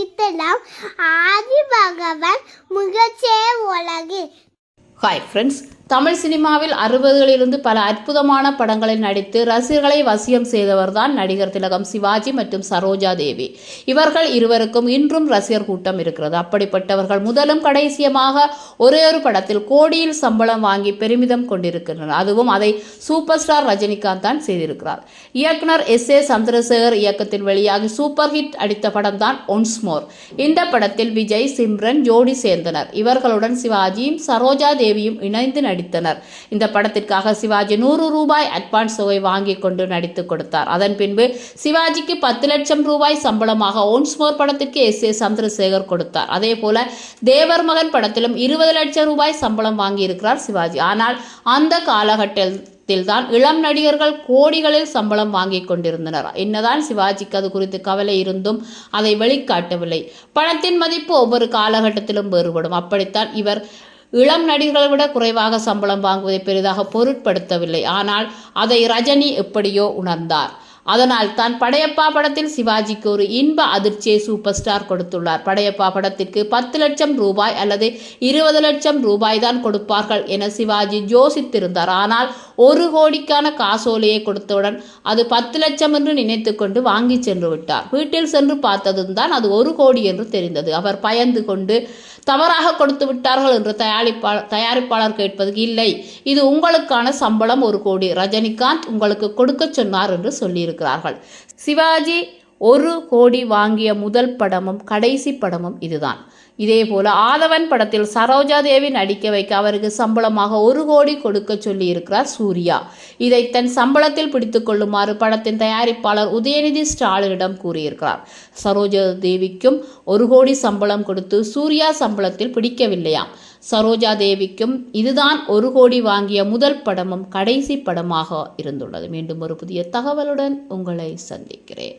நடித்தலாம் ஆதி பகவான் முகச்சே உலகு hi friends Tamil சினிமாவில் அறுபதுகளிலிருந்து பல அற்புதமான படங்களில் நடித்து ரசிகர்களை வசியம் செய்தவர் தான் நடிகர் திலகம் சிவாஜி மற்றும் சரோஜா தேவி. இவர்கள் இருவருக்கும் இன்றும் ரசிகர் கூட்டம் இருக்கிறது. அப்படிப்பட்டவர்கள் முதலும் கடைசியமாக ஒரே ஒரு படத்தில் கோடியில் சம்பளம் வாங்கி பெருமிதம் கொண்டிருக்கின்றனர். அதுவும் அதை சூப்பர் ஸ்டார் ரஜினிகாந்த் தான் செய்திருக்கிறார். இயக்குனர் எஸ் ஏ சந்திரசேகர் இயக்கத்தில் வெளியாகி சூப்பர் ஹிட் அடித்த படம் தான் ஒன்ஸ் மோர். இந்த படத்தில் விஜய் சிம்ரன் ஜோடி சேர்ந்தனர். இவர்களுடன் சிவாஜியும் சரோஜா தேவியும் இணைந்து நடித்தனர். இந்த படத்திற்காக சிவாஜி நூறு ரூபாய் அட்வான்ஸ் தொகை வாங்கி கொண்டு நடித்து கொடுத்தார். அதன் பின்பு சிவாஜிக்கு பத்து லட்சம் ரூபாய் சம்பளமாக ஒன்ஸ் மோர் படத்திற்கு எஸ் ஏ சந்திரசேகர் கொடுத்தார். அதே போல தேவர் மகன் படத்திலும் இருபது லட்சம் ரூபாய் சம்பளம் வாங்கியிருக்கிறார் சிவாஜி. ஆனால் அந்த காலகட்டத்தில் தான் இளம் நடிகர்கள் கோடிகளில் சம்பளம் வாங்கி கொண்டிருந்தனர். என்னதான் சிவாஜிக்கு அது குறித்து கவலை இருந்தும் அதை வெளிக்காட்டவில்லை. பணத்தின் மதிப்பு ஒவ்வொரு காலகட்டத்திலும் வேறுபடும். அப்படித்தான் இவர் இளம் நடிகர்களை விட குறைவாக சம்பளம் வாங்குவதை பெரிதாக பொருட்படுத்தவில்லை. ஆனால் அதை ரஜினி எப்படியோ உணர்ந்தார். அதனால் தான் படையப்பா படத்தில் சிவாஜிக்கு ஒரு இன்ப அதிர்ச்சியை சூப்பர் ஸ்டார் கொடுத்துள்ளார். படையப்பா படத்திற்கு பத்து லட்சம் ரூபாய் அல்லது இருபது லட்சம் ரூபாய் தான் கொடுப்பார்கள் என சிவாஜி யோசித்திருந்தார். ஆனால் ஒரு கோடிக்கான காசோலையை கொடுத்தவுடன் அது பத்து லட்சம் என்று நினைத்து கொண்டு வாங்கி சென்று விட்டார். வீட்டில் சென்று பார்த்ததும் தான் அது ஒரு கோடி என்று தெரிந்தது. அவர் பயந்து கொண்டு தவறாக கொடுத்து விட்டார்கள் என்று தயாரிப்பாளர் தயாரிப்பாளர் கேட்பதற்கு இல்லை. இது உங்களுக்கான சம்பளம் ஒரு கோடி. ரஜினிகாந்த் உங்களுக்கு கொடுக்க சொன்னார் என்று சொல்லியிருக்கிறார்கள். சிவாஜி ஒரு கோடி வாங்கிய முதல் படமும் கடைசி படமும் இதுதான். இதேபோல ஆதவன் படத்தில் சரோஜா தேவி நடிக்க வைக்க அவருக்கு சம்பளமாக ஒரு கோடி கொடுக்க சொல்லியிருக்கிறார் சூர்யா. இதை தன் சம்பளத்தில் பிடித்து கொள்ளுமாறு படத்தின் தயாரிப்பாளர் உதயநிதி ஸ்டாலினிடம் கூறியிருக்கிறார். சரோஜா தேவிக்கும் ஒரு கோடி சம்பளம் கொடுத்து சூர்யா சம்பளத்தில் பிடிக்கவில்லையாம். சரோஜா தேவிக்கும் இதுதான் ஒரு கோடி வாங்கிய முதல் படமும் கடைசி படமாக இருந்துள்ளது. மீண்டும் ஒரு புதிய தகவலுடன் உங்களை சந்திக்கிறேன்.